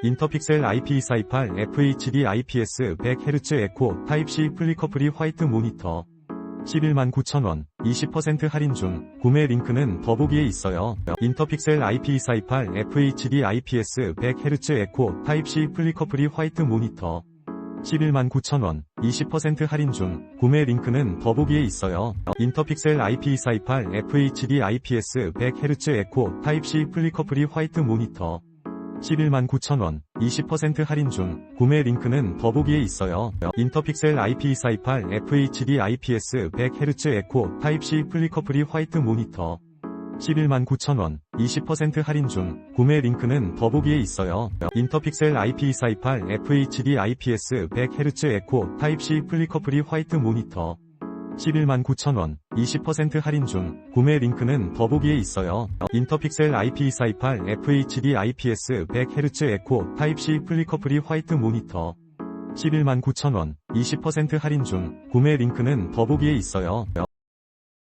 인터픽셀 IP248 FHD IPS 100Hz 에코 타입C 플리커프리 화이트 모니터 119,000원 20% 할인 중 구매 링크는 더보기에 있어요. 인터픽셀 IP248 FHD IPS 100Hz 에코 타입C 플리커프리 화이트 모니터 119,000원 20% 할인 중 구매 링크는 더보기에 있어요. 인터픽셀 IP248 FHD IPS 100Hz 에코 타입C 플리커프리 화이트 모니터 119,000원 20% 할인 중 구매 링크는 더보기에 있어요. 인터픽셀 IP248 FHD IPS 100Hz 에코 타입C 플리커프리 화이트 모니터 119,000원 20% 할인 중 구매 링크는 더보기에 있어요. 인터픽셀 IP248 FHD IPS 100Hz 에코 타입C 플리커프리 화이트 모니터 119,000원 20% 할인 중 구매 링크는 더보기에 있어요. 인터픽셀 IP248 FHD IPS 100Hz 에코 타입C 플리커프리 화이트 모니터 119,000원 20% 할인 중 구매 링크는 더보기에 있어요.